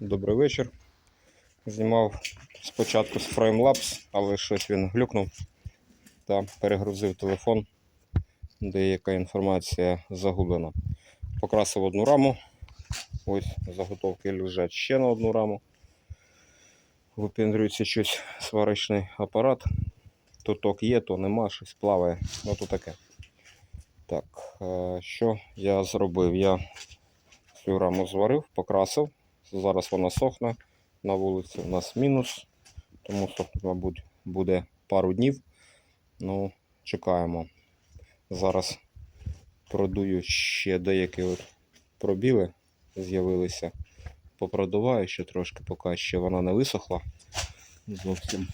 Добрий вечір. Знімав спочатку з Framelabs, але щось він глюкнув та перегрузив телефон. Деяка інформація загублена. Покрасив одну раму. Ось заготовки лежать ще на одну раму. Випіндрюється щось сварочний апарат. То ток є, то нема, щось плаває. Ну то таке. Так, е, що я зробив? Я цю раму зварив, покрасив. Зараз вона сохне. На вулиці у нас мінус, тому сохнуть, мабуть, буде пару днів. Ну, чекаємо. Зараз продую ще деякі от пробіли з'явилися. Попродуваю ще трошки, поки ще вона не висохла. Зовсім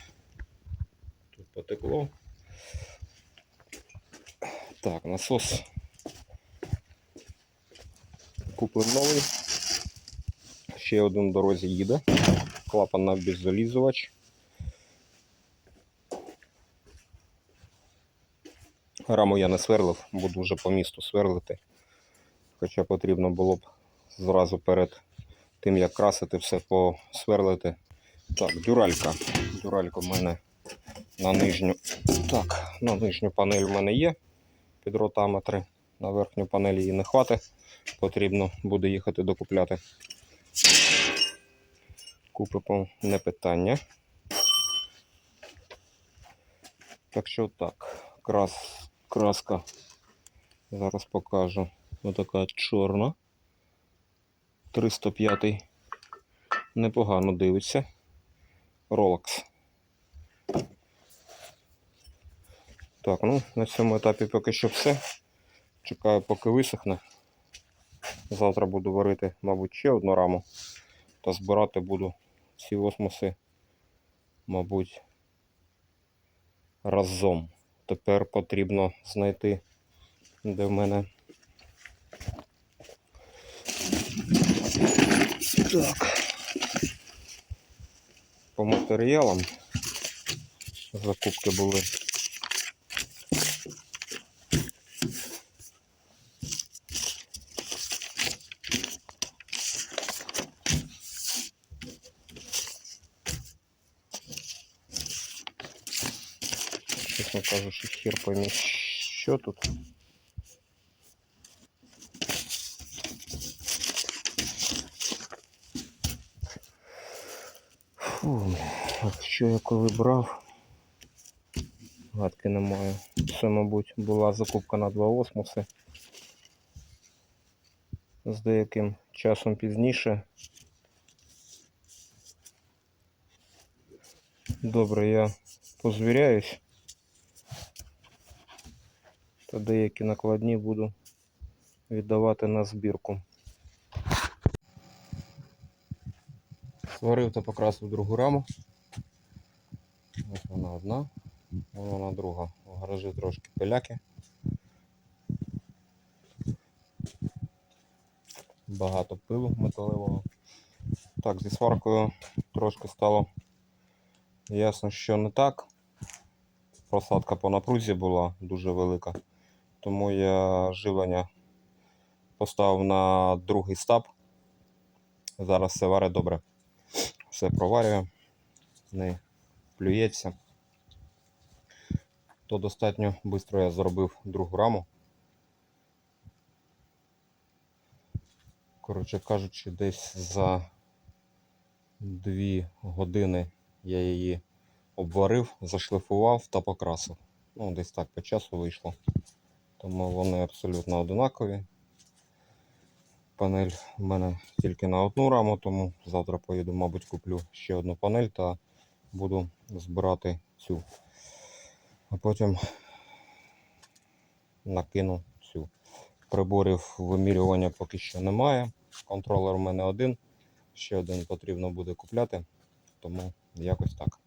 тут потекло. Так, насос куплен новий. Ще один дорозі їде. Клапан на беззалізувач. Раму я не сверлив, буду вже по місту сверлити. Хоча потрібно було б зразу перед тим, як красити, все посверлити. Так, дюралька. Дюралька в мене на нижню. Так, на нижню панель в мене є під ротаметри. На верхню панель її не хватить. Потрібно буде їхати докупляти. Купимо не питання. Так що так, крас, краска. Зараз покажу. Ось така чорна. 305 непогано дивиться. Rolex. Так, ну на цьому етапі поки що все. Чекаю, поки висохне. Завтра буду варити, мабуть, ще одну раму. Та збирати буду ці осмоси, мабуть, разом. Тепер потрібно знайти, де в мене. Так. По матеріалам закупки були. Чесно кажучи, хер пойми, що тут. Фу, що я коли брав? Гадки не маю. Це, мабуть, була закупка на два осмоси. З деяким часом пізніше. Добре, я позвіряюсь. Та деякі накладні буду віддавати на збірку. Сварив та покрасив другу раму. Ось вона одна, вона друга. У гаражі трошки пиляки. Багато пилу металевого. Так, зі сваркою трошки стало ясно, що не так. Просадка по напрузі була дуже велика. Тому я живлення поставив на другий стаб. Зараз все варить добре. Все проварює, не плюється. То достатньо швидко я зробив другу раму. Коротше кажучи, десь за 2 години я її обварив, зашлифував та покрасив. Ну, десь так по часу вийшло. Тому вони абсолютно одинакові. Панель в мене тільки на одну раму, тому завтра поїду, мабуть, куплю ще одну панель та буду збирати цю. А потім накину цю. Приборів вимірювання поки що немає. Контролер в мене один. Ще один потрібно буде купляти, тому якось так.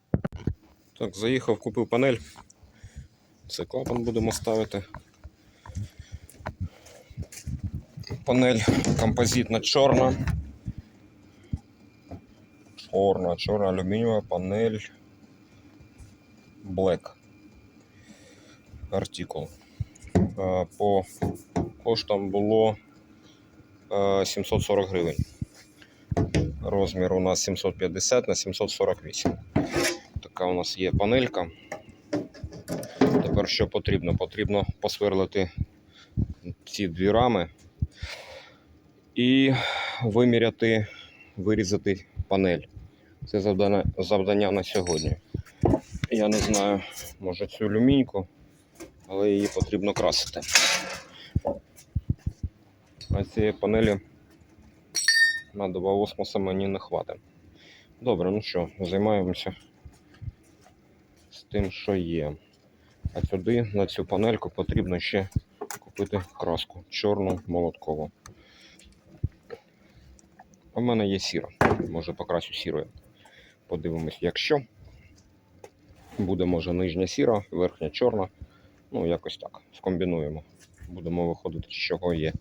Так, заїхав, купив панель. Це клапан будемо ставити. Панель композитна чорна. Чорна, чорна алюмінієва панель Black. Артикул. Е, По коштам було е, 740 гривень. Розмір у нас 750 на 748. Така у нас є панелька. Тепер що потрібно? Потрібно посверлити ці дві рами і виміряти, вирізати панель. Це завдання, завдання на сьогодні. Я не знаю, може цю люміньку, але її потрібно красити. А цієї панелі на два осмоса мені не хватить. Добре, ну що, займаємося з тим, що є. А сюди на цю панельку потрібно ще купити краску чорну молоткову. У мене є сіра. Може покрасю сірою. Подивимось, якщо. Буде, може, нижня сіра, верхня чорна. Ну, якось так. Скомбінуємо. Будемо виходити, з чого є.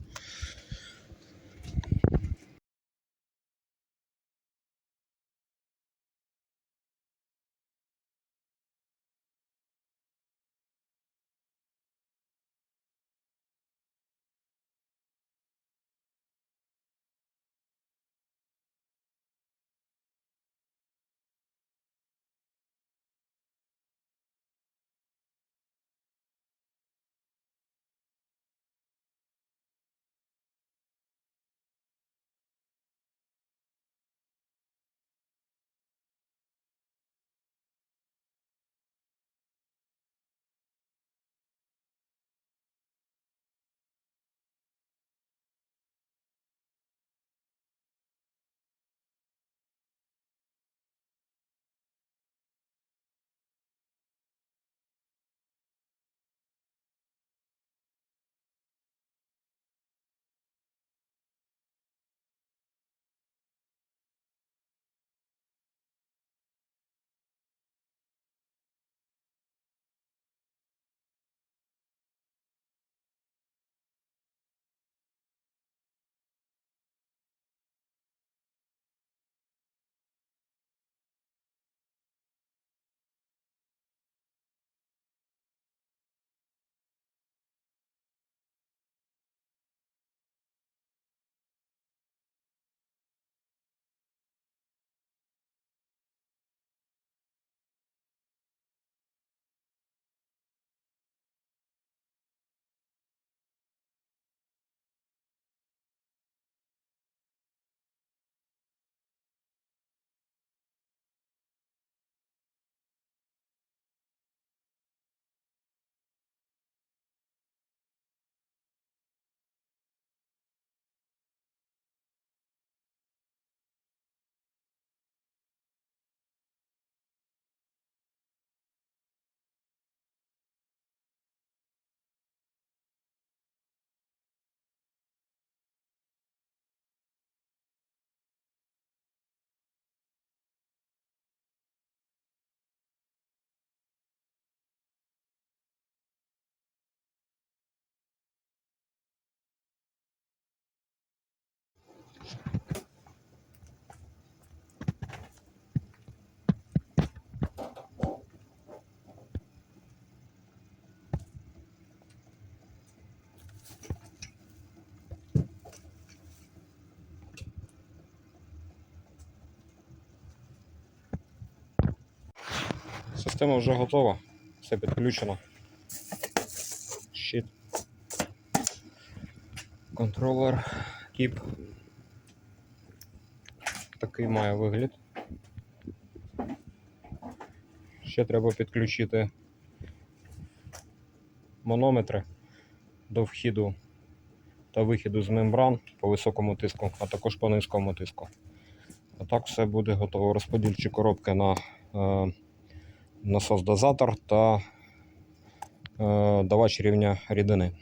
Система вже готова, все підключено. Щит. Контролер кіп. Такий має вигляд. Ще треба підключити манометри до вхіду та вихіду з мембран по високому тиску, а також по низькому тиску. А так все буде готово. Розподільчі коробки на е, насос-дозатор та е, давач рівня рідини.